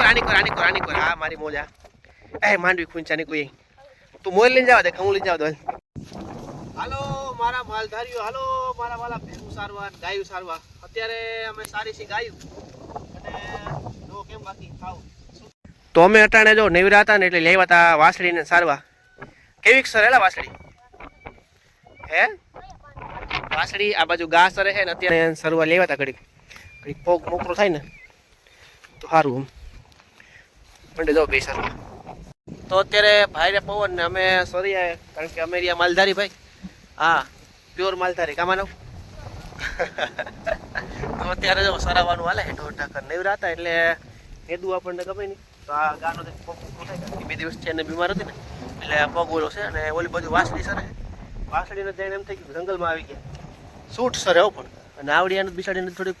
કર આની કર આની કર આની કર. આ મારી મોજા એ માંડવી ખૂંચાની કોઈ તું મોર લઈને જવા દે હું લઈને જવા દો હાલો. મારા માલધારીઓ હાલો મારા વાલા ભેગું સારવા ગાયું સારવા અત્યારે અમે સારી સી ગાયું. અને જો કેમ બાકી ખાવ તો અમે અટાણે જો નેવરા હતા ને એટલે લેવા હતા વાસળીને સારવા. કેવીક સર હેલા વાસળી? હે? વાસળી આ બાજુ ઘાસ સરે છે ને અત્યારે સરવા લેવા હતા ઘડીક. ઘડીક પોગ મોકરો થાય ને તો સારું એમ મંડે જાઓ બેસર તો અત્યારે ભાઈને પવન ને અમે સોરી કારણ કે અમે રહ્યા માલધારી ભાઈ. હા પ્યોર માલધારી કામાનો તો અત્યારે જો સરાવાનું હાલે, હેઠો ઠાકર નેવરા હતા એટલે હેદું આપણને ગમે નહીં. તો આ ગાનો પગ બે દિવસ છે એને બીમાર હતી ને, એટલે પગ ઓલો છે અને ઓલી બાજુ વાસળી સરે વાસળીને જઈને એમ થઈ ગયું, જંગલમાં આવી ગયા. સૂટ સરે એવું પણ. અને આવડિયાને બિસાડીને થોડીક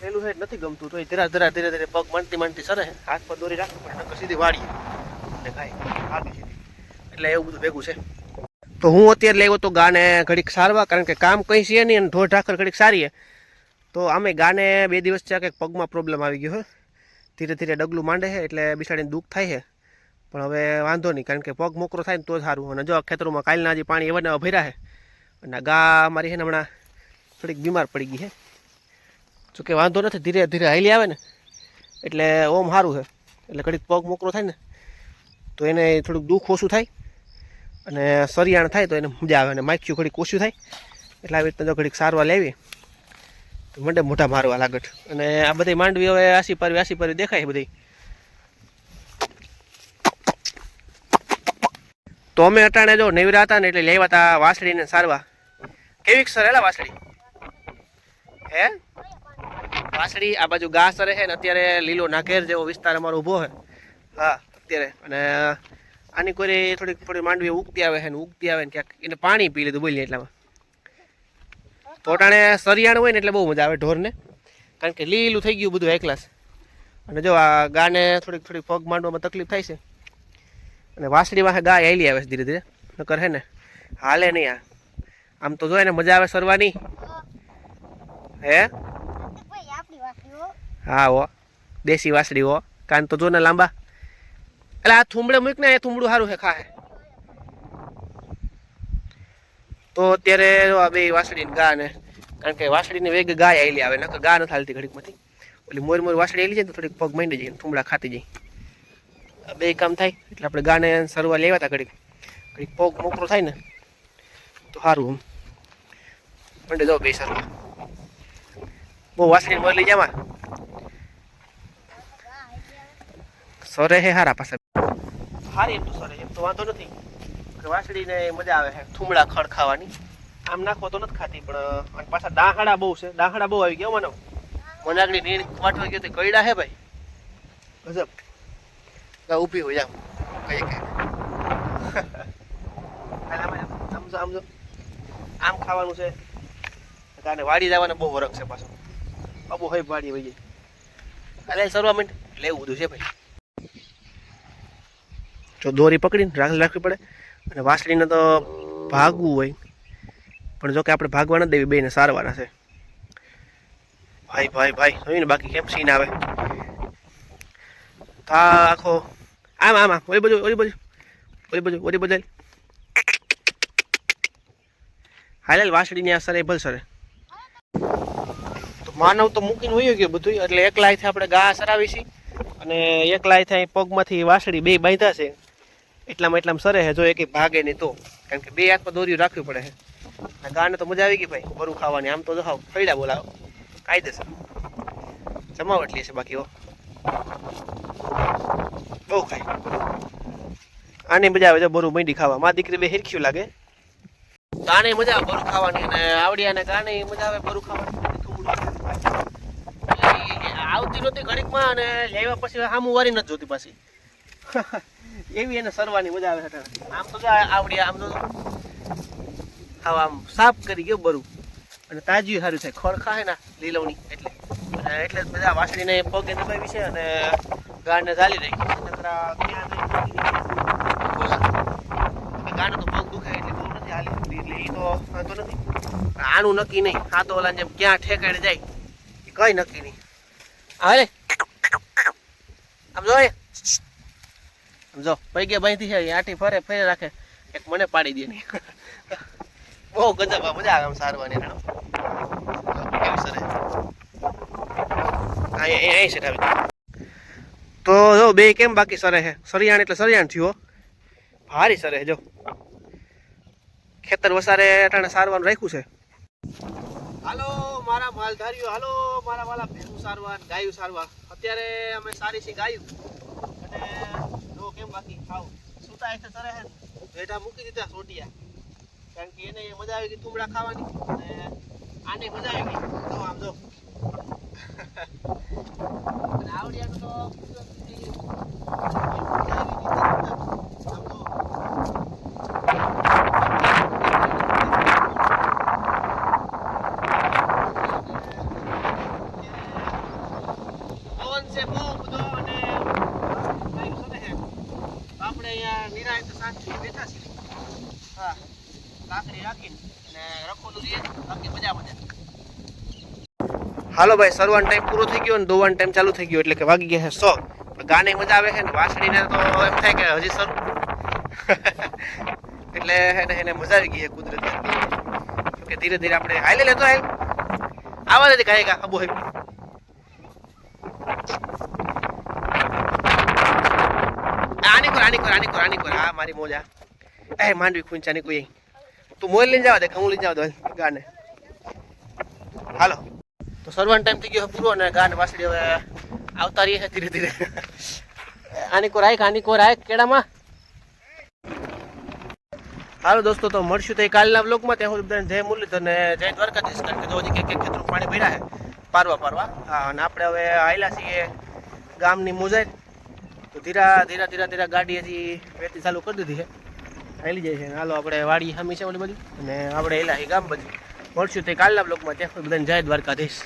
પેલું છે, નથી ગમતું તો ધીરા ધીરા ધીરે ધીરે પગ માંડતી માંડતી સરે, હાથ પર દોરી રાખવું પડે નકર સીધી વાળી એટલે ખાય આવી સીધી એટલે એવું બધું ભેગું છે. તો હું અત્યારે લેવો તો ગાને ઘડીક સારવા, કારણ કે કામ કંઈ છે નહીં અને ઢોર ઢાકર ઘડીક સારી હે તો અમે ગાને બે દિવસ છે કંઈક પગમાં પ્રોબ્લેમ આવી ગયો છે. ધીરે ધીરે ડગલું માંડે છે, એટલે બિસાડીને દુઃખ થાય છે. પણ હવે વાંધો નહીં, કારણ કે પગ મોકરો થાય ને તો સારું. અને જો ખેતરોમાં કાલના જે પાણી એવા ભર્યા છે, અને ગા મારી છે ને હમણાં થોડીક બીમાર પડી ગઈ છે. જો કે વાંધો નથી, ધીરે ધીરે હાલી આવે ને. એટલે ઓમ સારું છે. એટલે ઘડીક પગ મોકરો થાય ને, તો એને થોડુંક દુઃખ ઓછું થાય અને સરિયાણ થાય તો એને મજા આવે અને માખ્યું ઘડીક ઓછું થાય. એટલે આવી રીતના જો ઘડીક સારવાર લેવી, તો મંડે મોઢા મારવા લાગટ અને આ બધી માંડવી હવે આસી પારવી આસી પારવી દેખાય બધી. તો અમે અટાણે જો નેવરા હતા ને એટલે લેવા હતા વાસળીને સારવા. કેવીક સર, હેલા વાસળી? હે? વાસળી, આ બાજુ ઘાસ રહે ને, અત્યારે લીલો નાઘેર જેવો વિસ્તાર અમારો ઊભો છે. હા, અત્યારે. અને આની કોઈ થોડીક થોડી માંડવી ઉગતી આવે છે ને, ઉગતી આવે ને ક્યાંક. એને પાણી પી લીધું, બોલીએ એટલામાં. પોટાણે સરિયાણ હોય ને, એટલે બહુ મજા આવે ઢોરને. કારણ કે લીલું થઈ ગયું બધું એકલાસ. અને જો આ ગાને થોડીક થોડીક પગ માંડવામાં તકલીફ થાય છે. અને વાસળીમાં ગાય આવેલી આવે છે ધીરે ધીરે. નકર હે ને, હાલે નહીં આ. આમ તો જોઈએ ને મજા આવે સરવાની. હે? હા, હો. દેશી વાસળી, હો. કાન તો જો ને લાંબા. એટલે આ થુંબડે મૂક ને, એ થુંબડું સારું છે, ખાહે. તો અત્યારે આ બે વાસળી ગા ને, કારણ કે વાસળીની વેગ ગાય આવેલી આવે, નકર ગા નથી હાલતી ઘડીકમાંથી ઓલી મોર મોર વાસળી આવેલી જાય તો થોડીક પગ માંડી જાય થુંબડા ખાતી જાય. બે કામ થાય, એટલે આપણે ગાને સરવા લેવા હતા ઘડીક. ઘડીક પગ મોકરો થાય ને, તો સારું મંડે જાઓ બે સરવા. બહુ વાસળી મોર જામાં સરે હે હારા પાસે હારી એમ તો સરે, એમ તો વાંધો નથી. વાસળીને મજા આવે છે થુમડા ખડ ખાવાની. આમ નાખો તો નથી ખાતી, પણ અને પાછા દાહડા બહુ છે. દાહડા બહુ આવી ગયા મને. મનાગડી નીણ વાટવા ગયો તો કઈડા હે ભાઈ. ગજબ. ગા ઊભી હોય, આમ, કઈ કઈ સમજો સમજો. આમ ખાવાનું છે. કારણે વાડી જવાને બહુ વરખ છે પાછો. બાબુ હોય પાડી ભાઈ અરે સરવા મિનિટ લેવું બધું છે ભાઈ. જો દોરી પકડીને રાખ રાખવી પડે અને વાસળીને તો ભાગવું હોય. પણ જો કે આપણે ભાગવા નથી દેવી બેને સારવાના છે. ભાઈ ભાઈ ભાઈ, જોયું ને બાકી કેમ સીન આવે? તા આખો આમ આમ આમ, ઓલી બાજુ ઓલી બાજુ ઓલી બાજુ ઓલી બાજુ હાલ. વાસળીની આ સરે ભલ સરે માનવ તો મૂકીને હોય ગયો બધું એટલે એકલાયથી આપણે ગા સરાવી છીએ. અને થાય પગમાંથી વાસળી બે બાંધ્યા છે. એટલામાં એટલામાં સરે છે, જો એક ભાગે નહીં તો. કારણ કે બે હાથમાં દોરીઓ રાખવી પડે છે. ગાને તો મજા આવી ગઈ ભાઈ બરું ખાવાની. આમ તો જો ખાવ ખૈડા બોલાવો. કાયદેસર જમાવટ લે છે બાકી બહુ ખાય. આની મજા આવે છે બરું મંડી ખાવા. મા દીકરી બે હિરખ્યું લાગે. આને મજા આવે બરું ખાવાની અને આવડિયાને ગાને મજા આવે બરું ખાવાની. આવતી નહોતી ઘડીકમાં અને લેવા પછી સામું વારી નથી જોતી પાછી. એવી એને સરવાની મજા આવે છે આમ તો આવડી આમ તો હા આમ સાફ કરી ગયો બરું. અને તાજી સારું થાય. ખોળ ખાય ને લીલવણી એટલે. અને એટલે બધા વાસળીને પગે દબાવી છે અને ગાડને ઝાલી. હવે ગાને તો પગ દુખે એટલે બહુ નથી હાલી. એટલે એ તો નથી. આનું નક્કી નહીં. આ તો ઓલા જેમ ક્યાં ઠેકાણે જાય એ કઈ નક્કી નહીં. હાલે આમ જો આમ જો પૈગે બાંધી છે આટી ફરે ફરે રાખે. એક મને પાડી દે. બહુ ગજબ મજા આવે આમ સારવાની આવી તો જો, બે કેમ બાકી સરે છે? સરિયાણ એટલે સરિયાણ થયો ભારી સરે જો. ખેતર વસારે અટાણે સારવાનું રાખ્યું છે. હાલો, મારા માલધારીઓ, હાલો. મારા વાલા ભેંસું સારવાર ગાયું સારવાર અત્યારે અમે સારી સી ગાયું. અને જો કેમ બાકી? ખાવ સુતા એટલે તરે હે ભેટા મૂકી દીધા સોટિયા. કારણ કે એને મજા આવી ગઈ તુમડા ખાવાની. અને આને મજા આવી ગઈ. તો આમ જો. આવડિયાનું તો કુદરતી મજા આવી ગઈ આમ જો પવન છે બહુ બધો અને વાયુ છે ને આપણે અહીંયા નિરાંત શાંતિથી બેઠા છીએ મજા હાલો ભાઈ, સરવાનો ટાઈમ પૂરો થઈ ગયો અને ટાઈમ ચાલુ થઈ ગયો એટલે કે વાગી ગયા સો. ગાને મજા આવે છે ને તો એમ થાય કે હજી સર એટલે એને મજા આવી ગઈ છે કુદરતી ધીરે ધીરે આપણે હાલે લેતો હાલ. આવા નથી કાંઈ કા અબો આની કોર આની કોર આની કોર આની કોર હા મારી મોજા. એ, માંડવી ખૂંચા નીકળી તું મોલ લઈને જવા દે હું લઈને જવા દો ગાને. હાલો. તો સર્વન ટાઈમ થઈ ગયો પૂરો, અને ગાને વાસડી હવે આવતા રહીએ છે ધીરે ધીરે. આની કોર આય આની કોર આય કેડામાં હાલો દોસ્તો, તો મળશું તો એ કાલના બ્લોગમાં ત્યાં બધાને જય મુરલીધર ને જય દ્વારકાધીશ, કારણ કે જો હજી કે ખેતરું પાણી ભર્યા છે, પારવા પારવા. હા, અને આપણે હવે આવેલા છીએ ગામની મોજાઈ. તો ધીરા ધીરા ધીરા ધીરા ગાડી હજી વેતી ચાલુ કરી દીધી છે. હાલી જાય છે. હાલો, આપણે વાડી સામી છે ઓલી બધી અને આપણે એલા ગામ બધું મળશું તે કાલના બ્લોકમાં ત્યાં બધાને જય દ્વારકાધીશ.